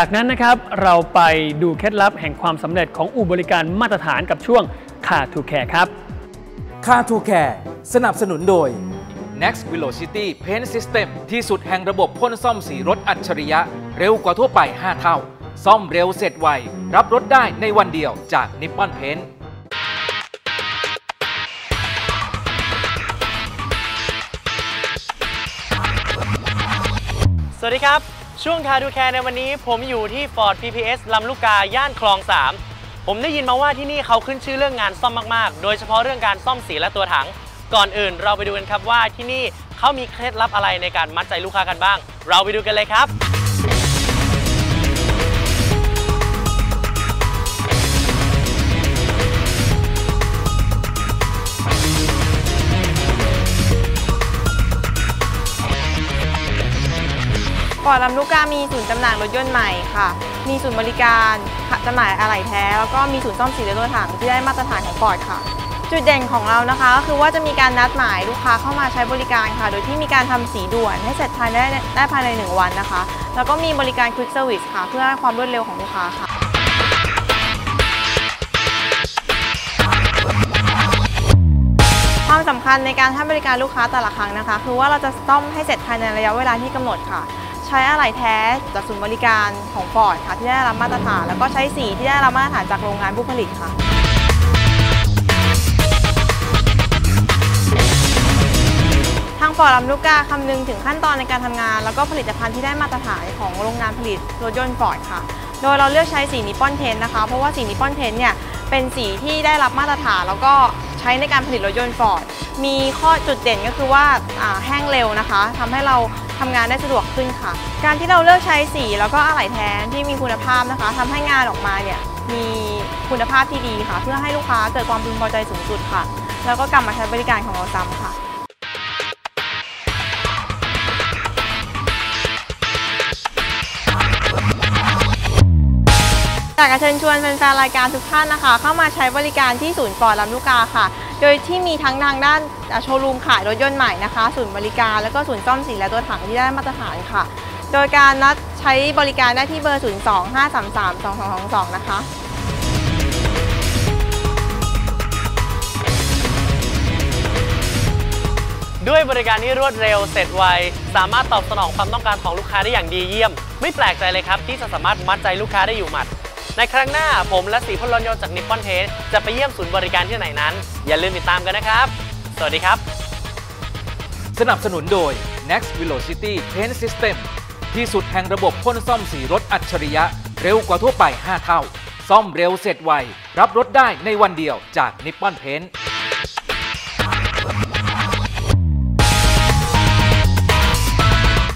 จากนั้นนะครับเราไปดูเคล็ดลับแห่งความสำเร็จของอู่บริการมาตรฐานกับช่วง Car to Care ครับคาทูแคร์สนับสนุนโดย Next Velocity Paint System ที่สุดแห่งระบบพ่นซ่อมสีรถอัจฉริยะ เร็วกว่าทั่วไป 5 เท่า ซ่อมเร็วเสร็จไว รับรถได้ในวันเดียวจาก Nippon Paint สวัสดีครับ ช่วงคาดูแคร์ในวันนี้ผมอยู่ที่ Ford PPS ลำลูกกาย่านคลอง 3 ผมได้ยินมาว่าที่นี่เขาขึ้นชื่อเรื่องงานซ่อมมากๆ โดยเฉพาะเรื่องการซ่อมสีและตัวถัง ก่อนอื่นเราไปดูกันครับว่าที่นี่เขามีเคล็ดลับอะไรในการมัดใจลูกค้ากันบ้าง เราไปดูกันเลยครับ ก่อนลำลูกกามีศูนย์จำหน่ายรถยนต์ใหม่ค่ะ มีศูนย์บริการจำหน่ายอะไหล่แท้ แล้วก็มีศูนย์ซ่อมสีและตัวถังที่ได้มาตรฐานของฟอร์ดค่ะจุดเด่นของเรานะคะก็คือว่าจะมีการนัดหมายลูกค้าเข้ามาใช้บริการค่ะ โดยที่มีการทำสีด่วนให้เสร็จภายในได้ภายใน 1 วันนะคะ แล้วก็มีบริการ Quick Service ค่ะ เพื่อให้ความรวดเร็วของลูกค้าค่ะความสำคัญในการให้บริการลูกค้าแต่ละครั้งนะคะ คือว่าเราจะซ่อมให้เสร็จภายในระยะเวลาที่กำหนดค่ะ ใช้อะไหล่แท้จากศูนย์บริการของฟอร์ดค่ะที่ได้รับมาตรฐาน แล้วก็ใช้สีที่ได้รับมาตรฐานจากโรงงานผู้ผลิตค่ะทางฟอร์ดลำลูกกาคำนึงถึงขั้นตอนในการทำงาน แล้วก็ผลิตภัณฑ์ที่ได้มาตรฐานของโรงงานผลิตรถยนต์ฟอร์ดค่ะ โดยเราเลือกใช้สีนิปอนเทนนะคะ เพราะว่าสีนิปอนเทนเนี่ยเป็นสีที่ได้รับมาตรฐาน แล้วก็ใช้ในการผลิตรถยนต์ฟอร์ดมีข้อจุดเด่นก็คือว่าอ่าแห้งเร็วนะคะทำให้เรา ทำงานได้สะดวกขึ้นค่ะ การที่เราเลือกใช้สีแล้วก็อะไหล่แท้ที่มีคุณภาพนะคะทำให้งานออกมาเนี่ยมีคุณภาพที่ดีค่ะ เพื่อให้ลูกค้าเกิดความพึงพอใจสูงสุดค่ะ แล้วก็กลับมาใช้บริการของเราซ้ำค่ะากจะเชิญชวนแฟนๆรายการทุกท่านนะคะ เข้ามาใช้บริการที่ศูนย์ฟอร์ดลำลูกกาค่ะ โดยที่มีทั้งทางด้านโชว์รูมขายรถยนต์ใหม่นะคะศูนย์บริการแล้วก็ศูนย์ซ่อมสีและตัวถังที่ได้มาตรฐานค่ะ โดยการนัดใช้บริการได้ที่เบอร์ 025332222 นะคะด้วยบริการที่รวดเร็วเสร็จไว สามารถตอบสนองความต้องการของลูกค้าได้อย่างดีเยี่ยม ไม่แปลกใจเลยครับ ที่จะสามารถมัดใจลูกค้าได้อยู่หมัด ในครั้งหน้าผมและสีพลรยนต์จากนิปปอนเทสจะไปเยี่ยมศูนย์บริการที่ไหนนั้น อย่าลืมติดตามกันนะครับ สวัสดีครับ สนับสนุนโดย Next Velocity Paint System ที่สุดแห่งระบบพ่นซ่อมสีรถอัจฉริยะ เร็วกว่าทั่วไป 5 เท่า ซ่อมเร็วเสร็จไว รับรถได้ในวันเดียวจาก Nippon Paint